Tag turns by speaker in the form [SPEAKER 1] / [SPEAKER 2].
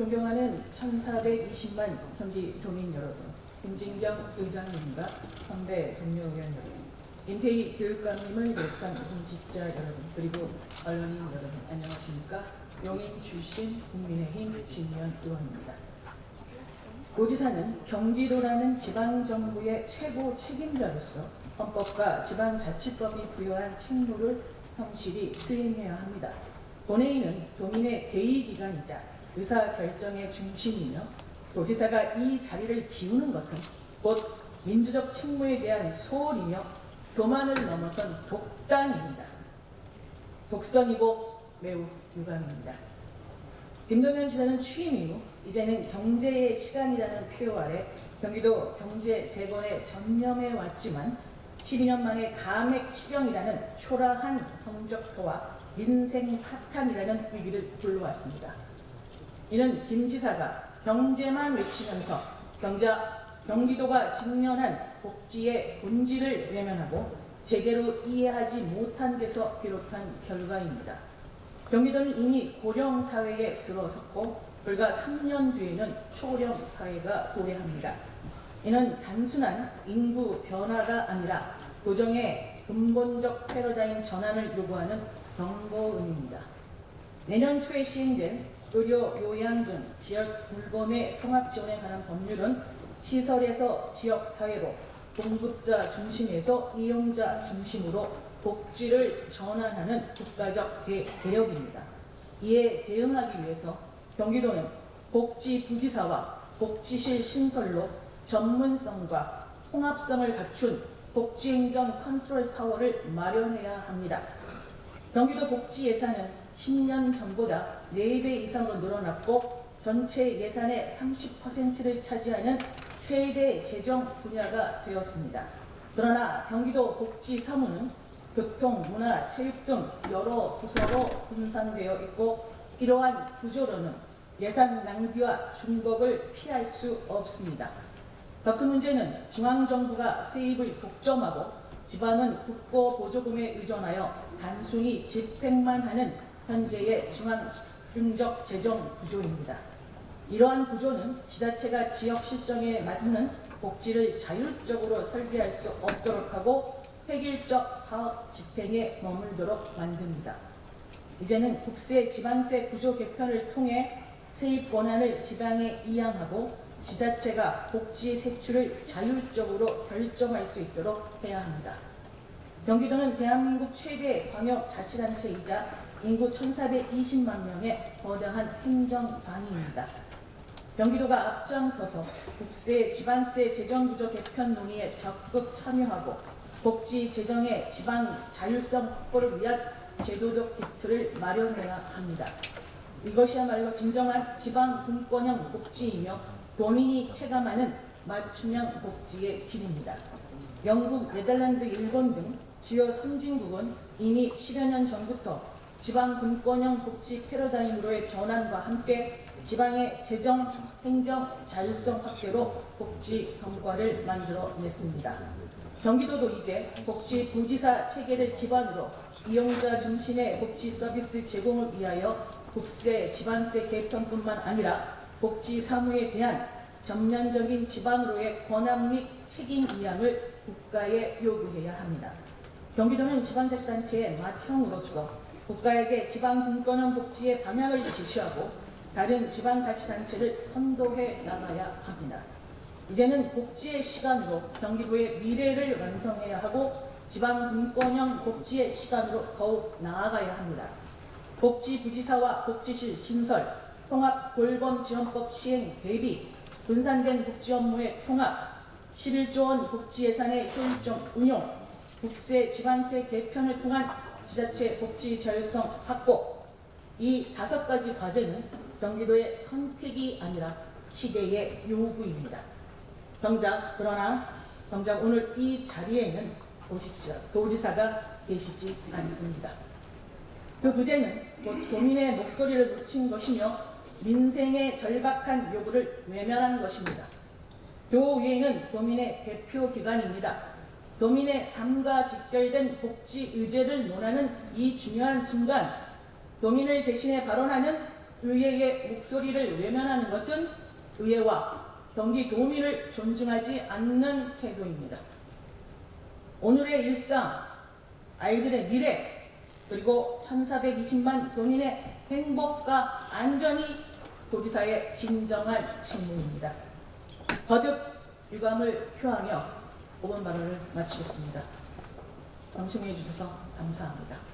[SPEAKER 1] 존경하는 1420만 경기 도민 여러분, 김진경 의장님과 선배 동료 의원 여러분, 인테이 교육감님을 비롯한 공직자 여러분, 그리고 언론인 여러분, 안녕하십니까? 용인 출신 국민의힘 진면 의원입니다. 도지사는 경기도라는 지방정부의 최고 책임자로서 헌법과 지방자치법이 부여한 책무를 성실히 수행해야 합니다. 본회의는 도민의 대의기관이자 의사 결정의 중심이며 도지사가 이 자리를 비우는 것은 곧 민주적 책무에 대한 소홀이며 교만을 넘어선 독단입니다. 독선이고 매우 유감입니다. 김동연 지사는 취임 이후 이제는 경제의 시간이라는 표어 아래 경기도 경제 재건에 전념해 왔지만 12년 만에 감액 추경이라는 초라한 성적표와 민생 파탄이라는 위기를 불러왔습니다. 이는 김 지사가 경제만 외치면서 경자, 경기도가 직면한 복지의 본질을 외면하고 제대로 이해하지 못한 데서 비롯한 결과입니다. 경기도는 이미 고령 사회에 들어섰고 불과 3년 뒤에는 초령 사회가 도래합니다. 이는 단순한 인구 변화가 아니라 도정의 근본적 패러다임 전환을 요구하는 경고음입니다. 내년 초에 시행된 의료, 요양 등 지역 돌봄의 통합 지원에 관한 법률은 시설에서 지역 사회로 공급자 중심에서 이용자 중심으로 복지를 전환하는 국가적 대- 개혁입니다. 이에 대응하기 위해서 경기도는 복지부지사와 복지실 신설로 전문성과 통합성을 갖춘 복지행정 컨트롤 사원을 마련해야 합니다. 경기도 복지 예산은 10년 전보다 4배 이상으로 늘어났고 전체 예산의 30%를 차지하는 최대 재정 분야가 되었습니다. 그러나 경기도 복지 사무는 교통, 문화, 체육 등 여러 부서로 분산되어 있고 이러한 구조로는 예산 낭비와 중복을 피할 수 없습니다. 더 큰 문제는 중앙정부가 세입을 독점하고 지방은 국고 보조금에 의존하여 단순히 집행만 하는 현재의 중앙중적 재정 구조입니다. 이러한 구조는 지자체가 지역 실정에 맞는 복지를 자율적으로 설계할 수 없도록 하고 획일적 사업 집행에 머물도록 만듭니다. 이제는 국세 지방세 구조 개편을 통해 세입 권한을 지방에 이양하고 지자체가 복지 세출을 자율적으로 결정할 수 있도록 해야 합니다. 경기도는 대한민국 최대 광역자치단체이자 인구 1,420만 명의 거대한 행정단위입니다. 경기도가 앞장서서 국세, 지방세 재정구조 개편 논의에 적극 참여하고 복지 재정의 지방 자율성 확보를 위한 제도적 기틀을 마련해야 합니다. 이것이야말로 진정한 지방 분권형 복지이며 본인이 체감하는 맞춤형 복지의 길입니다. 영국, 네덜란드, 일본 등 주요 선진국은 이미 10여 년 전부터 지방 분권형 복지 패러다임으로의 전환과 함께 지방의 재정, 행정, 자율성 확대로 복지 성과를 만들어냈습니다. 경기도도 이제 복지 부지사 체계를 기반으로 이용자 중심의 복지 서비스 제공을 위하여 국세, 지방세 개편뿐만 아니라 복지 사무에 대한 전면적인 지방으로의 권한 및 책임 이양을 국가에 요구해야 합니다. 경기도는 지방자치단체의 맏형으로서 국가에게 지방 분권형 복지의 방향을 지시하고 다른 지방자치단체를 선도해 나가야 합니다. 이제는 복지의 시간으로 경기도의 미래를 완성해야 하고 지방 분권형 복지의 시간으로 더욱 나아가야 합니다. 복지부지사와 복지실 신설, 통합 돌봄 지원법 시행 대비, 분산된 복지 업무의 통합, 11조 원 복지 예산의 효율적 운용, 국세 지방세 개편을 통한 지자체 복지 자율성 확보, 이 다섯 가지 과제는 경기도의 선택이 아니라 시대의 요구입니다. 정작 그러나 정작 오늘 이 자리에는 도지사, 도지사가 계시지 않습니다. 그 부재는 곧 도민의 목소리를 묻힌 것이며 민생의 절박한 요구를 외면한 것입니다. 교위회는 도민의 대표 기관입니다. 도민의 삶과 직결된 복지 의제를 논하는 이 중요한 순간 도민을 대신해 발언하는 의회의 목소리를 외면하는 것은 의회와 경기 도민을 존중하지 않는 태도입니다. 오늘의 일상, 아이들의 미래, 그리고 1420만 도민의 행복과 안전이 도지사의 진정한 책무입니다. 거듭 유감을 표하며 5번 발언을 마치겠습니다. 방청해 주셔서 감사합니다.